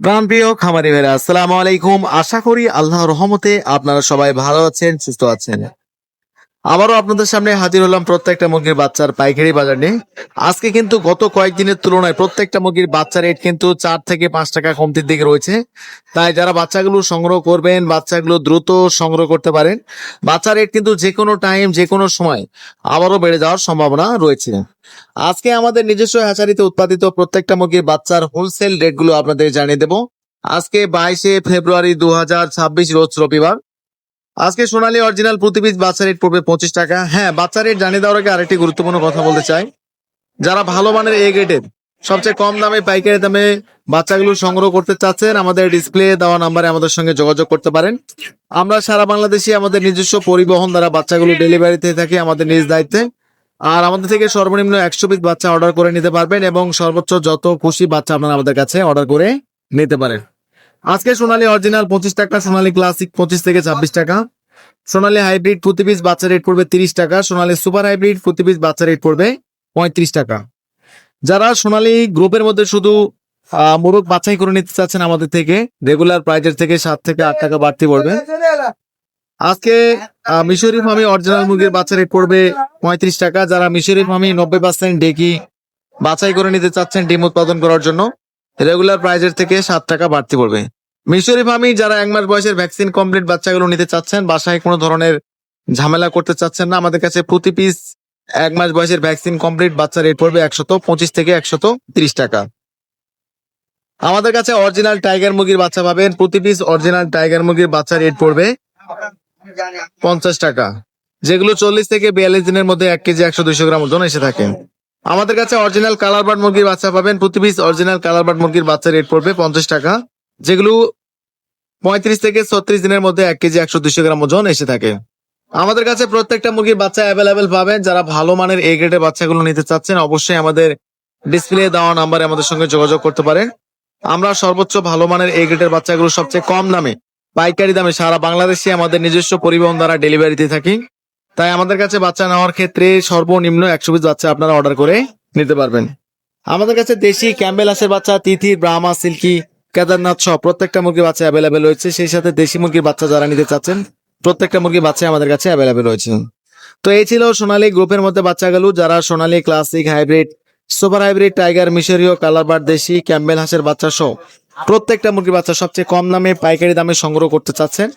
প্রাণপ্রিয় খামারি ভাইরা আসসালামু আলাইকুম। আশা করি আল্লাহ রহমতে আপনারা সবাই ভালো আছেন, সুস্থ আছেন। আবারও আপনাদের সামনে হাজির হলাম প্রত্যেকটা মুরগির বাচ্চার পাইকারি বাজার নিয়ে। আজকে কিন্তু গত কয়েকদিনের তুলনায় প্রত্যেকটা মুরগির বাচ্চা রেট কিন্তু চার থেকে পাঁচ টাকা কমতির দিকে রয়েছে। তাই যারা বাচ্চাগুলো সংগ্রহ করবেন, বাচ্চাগুলো দ্রুত সংগ্রহ করতে পারেন, বাচ্চা রেট কিন্তু যে কোনো টাইম যে কোনো সময় আবারও বেড়ে যাওয়ার সম্ভাবনা রয়েছে। আজকে আমাদের নিজস্ব হ্যাচারিতে উৎপাদিত প্রত্যেকটা মুরগির বাচ্চার হোলসেল রেটগুলো আপনাদের জানিয়ে দেব। আজকে বাইশে ফেব্রুয়ারি দু হাজার ছাব্বিশ রোজ রবিবার। আজকে সোনালী অরিজিনাল প্রতি পিস বাচ্চা রেট পড়বে পঁচিশ টাকা। হ্যাঁ বাচ্চা রেট জানিয়ে দেওয়ার আগে আরেকটি গুরুত্বপূর্ণ কথা বলতে চাই। যারা ভালো মানের এ গ্রেডের সবচেয়ে কম দামে, পাইকারি দামে বাচ্চাগুলো সংগ্রহ করতে চাচ্ছেন, আমাদের ডিসপ্লে দেওয়া নাম্বারে আমাদের সঙ্গে যোগাযোগ করতে পারেন। আমরা সারা বাংলাদেশে আমাদের নিজস্ব পরিবহন দ্বারা বাচ্চাগুলো ডেলিভারিতে থাকি আমাদের নিজ দায়িত্বে। আর আমাদের থেকে সর্বনিম্ন একশো পিস বাচ্চা অর্ডার করে নিতে পারবেন এবং সর্বোচ্চ যত খুশি বাচ্চা আপনারা আমাদের কাছে অর্ডার করে নিতে পারেন। আজকে সোনালী অরিজিনাল পঁচিশ টাকা, সোনালী ক্লাসিক পঁচিশ থেকে ছাব্বিশ টাকা। সোনালী হাইব্রিড প্রতি পিস বাচ্চা রেট পড়বে তিরিশ টাকা, সোনালী সুপার হাইব্রিড প্রতি পিস বাচ্চা রেট পড়বে পঁয়ত্রিশ টাকা। যারা সোনালী গ্রুপের মধ্যে শুধু মোরগ বাছাই করে নিতে চাচ্ছেন আমাদের থেকে রেগুলার প্রাইজের থেকে সাত থেকে আট টাকা বাড়তি পড়বে। আজকে মিশরি ফার্মি অরিজিনাল মুরগির বাচ্চা রেট পড়বে পঁয়ত্রিশ টাকা। যারা মিশরি ফার্মি নব্বই পার্সেন্ট ডেকি বাছাই করে নিতে চাচ্ছেন ডিম উৎপাদন করার জন্য রেগুলার প্রাইজের থেকে সাত টাকা বাড়তি পড়বে। মিশরি ফার্মি, যারা এক মাস বয়সের ভ্যাকসিন কমপ্লিট বাচ্চাগুলো নিতে চাচ্ছেন, বাসায় কোনো ধরনের ঝামেলা করতে চাচ্ছেন না, আমাদের কাছে প্রতি পিস এক মাস বয়সের ভ্যাকসিন কমপ্লিট বাচ্চা রেট পড়বে একশত পঁচিশ থেকে একশত তিরিশ টাকা। আমাদের কাছে অরিজিনাল টাইগার মুরগির বাচ্চা পাবেন, প্রতি পিস অরিজিনাল টাইগার মুরগির বাচ্চা রেট পড়বে পঞ্চাশ টাকা। যেগুলো চল্লিশ থেকে বিয়াল্লিশ দিনের মধ্যে এক কেজি একশো দুইশো গ্রাম ওজন এসে থাকে। আমাদের কাছে অরিজিনাল কালার বার্ড মুরগির বাচ্চা পাবেন। প্রতি পিস অরিজিনাল কালার বার্ড মুরগির বাচ্চা রেট পড়বে পঞ্চাশ টাকা। যেগুলো পঁয়ত্রিশ থেকে ছত্রিশ দিনের মধ্যে এক কেজি একশো দুইশো গ্রাম ওজন এসে থাকে। আমাদের কাছে প্রত্যেকটা মুরগির বাচ্চা অ্যাভেলেবেল পাবেন। যারা ভালো মানের এ গ্রেডের বাচ্চাগুলো নিতে চাচ্ছেন, অবশ্যই আমাদের ডিসপ্লে দেওয়া নাম্বারে আমাদের সঙ্গে যোগাযোগ করতে পারেন। আমরা সর্বোচ্চ ভালো মানের এ গ্রেডের বাচ্চাগুলো সবচেয়ে কম দামে, পাইকারি দামে সারা বাংলাদেশে আমাদের নিজস্ব পরিবহন দ্বারা ডেলিভারি দিয়ে থাকি। তাই আমাদের কাছে বাচ্চা নেওয়ার ক্ষেত্রে সর্বনিম্ন একশো পিস বাচ্চা আপনারা অর্ডার করে নিতে পারবেন। আমাদের কাছে দেশি ক্যাম্বেল হাঁসের বাচ্চা, তিথি, ব্রাহ্মা, সিল্কি, কেদারনাথ সহ প্রত্যেকটা মুরগির বাচ্চা অ্যাভেলেবেল রয়েছে। সেই সাথে দেশি মুরগির বাচ্চা যারা নিতে চাচ্ছেন, প্রত্যেকটা মুরগির বাচ্চা আমাদের কাছে অ্যাভেলেবেল রয়েছে। তো এই ছিল সোনালী গ্রুপের মধ্যে বাচ্চাগুলো, যারা Sonali classic hybrid super hybrid tiger মিশরীয় কালারবার দেশি ক্যাম্বেল হাঁসের বাচ্চা সহ প্রত্যেকটা মুরগির বাচ্চা সবচেয়ে কম দামে পাইকারি দামে সংগ্রহ করতে চাচ্ছেন।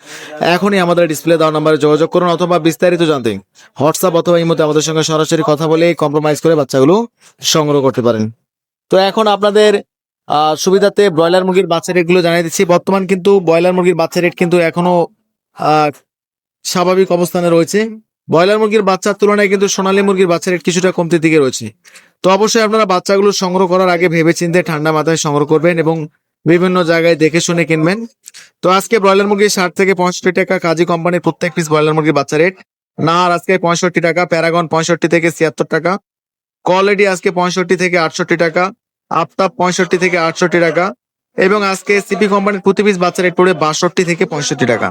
এখনই আমাদের ডিসপ্লে দেওয়া নাম্বারে যোগাযোগ করুন অথবা বিস্তারিত জানতে। হোয়াটসঅ্যাপ অথবা মধ্যে আমাদের সঙ্গে সরাসরি কথা বলে কম্প্রোমাইজ করে বাচ্চাগুলো সংগ্রহ করতে পারেন। তো এখন আপনাদের সুবিধাতে ব্রয়লার মুরগির বাচ্চা রেটগুলো জানিয়ে দিচ্ছি। বর্তমান কিন্তু ব্রয়লার মুরগির বাচ্চা রেট কিন্তু এখনও আহ, স্বাভাবিক অবস্থানে রয়েছে। ব্রয়লার মুরগির বাচ্চার তুলনায় কিন্তু সোনালী মুরগির বাচ্চা রেট কিছুটা কমতির দিকে রয়েছে। তো অবশ্যই আপনারা বাচ্চাগুলো সংগ্রহ করার আগে ভেবে চিন্তে ঠান্ডা মাথায় সংগ্রহ করবেন এবং বিভিন্ন জায়গায় দেখে শুনে কিনবেন। তো আজকে ব্রয়লার মুরগির ষাট থেকে পঁয়ষট্টি টাকা কাজী কোম্পানির প্রত্যেক পিস ব্রয়লার মুরগির বাচ্চা রেট না, আর আজকে পঁয়ষট্টি টাকা, প্যারাগন পঁয়ষট্টি থেকে ছিয়াত্তর টাকা। কোয়ালিটি আজকে পঁয়ষট্টি থেকে আটষট্টি টাকা, আফতাব পঁয়ষট্টি থেকে আটষট্টি টাকা এবং আজকে সিপি কোম্পানির প্রতি পিস বাচ্চা রেট পড়ে বাষট্টি থেকে পঁয়ষট্টি টাকা।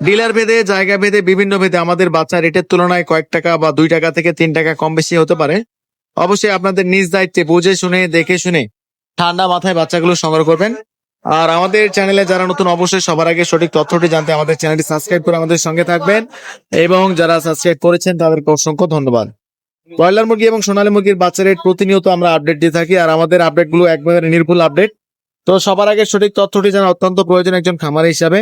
ডিলার ভেদে, জায়গা ভেদে, বিভিন্ন ভেদে আমাদের বাচ্চা রেটের তুলনায় কয়েক টাকা বা দুই টাকা থেকে তিন টাকা কম বেশি হতে পারে। অবশ্যই আপনাদের নিজ দায়িত্বে বুঝে শুনে, দেখে শুনে ঠান্ডা মাথায় বাচ্চাগুলো সংগ্রহ করবেন। আর আমাদের চ্যানেলে যারা নতুন, অবশ্যই সবার আগে সঠিক তথ্যটি জানতে আমাদের চ্যানেলটি সাবস্ক্রাইব করে আমাদের সঙ্গে থাকবেন। এবং যারা সাবস্ক্রাইব করেছেন, তাদেরকে অসংখ্য ধন্যবাদ। ব্রয়লার মুরগি এবং সোনালী মুরগির বাচ্চা রেট প্রতিনিয়ত আমরা আপডেট দিয়ে থাকি, আর আমাদের আপডেটগুলো একবারে নির্ভুল আপডেট। তো সবার আগে সঠিক তথ্যটি জানা অত্যন্ত প্রয়োজন একজন খামার হিসাবে।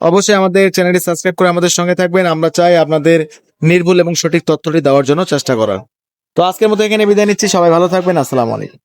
অবশ্যই আমাদের চ্যানেলটি সাবস্ক্রাইব করে আমাদের সঙ্গে থাকবেন। আমরা চাই আপনাদের নির্ভুল এবং সঠিক তথ্যটি দেওয়ার জন্য চেষ্টা করার। তো আজকের মতো এখানে বিদায় নিচ্ছি। সবাই ভালো থাকবেন। আসসালামু আলাইকুম।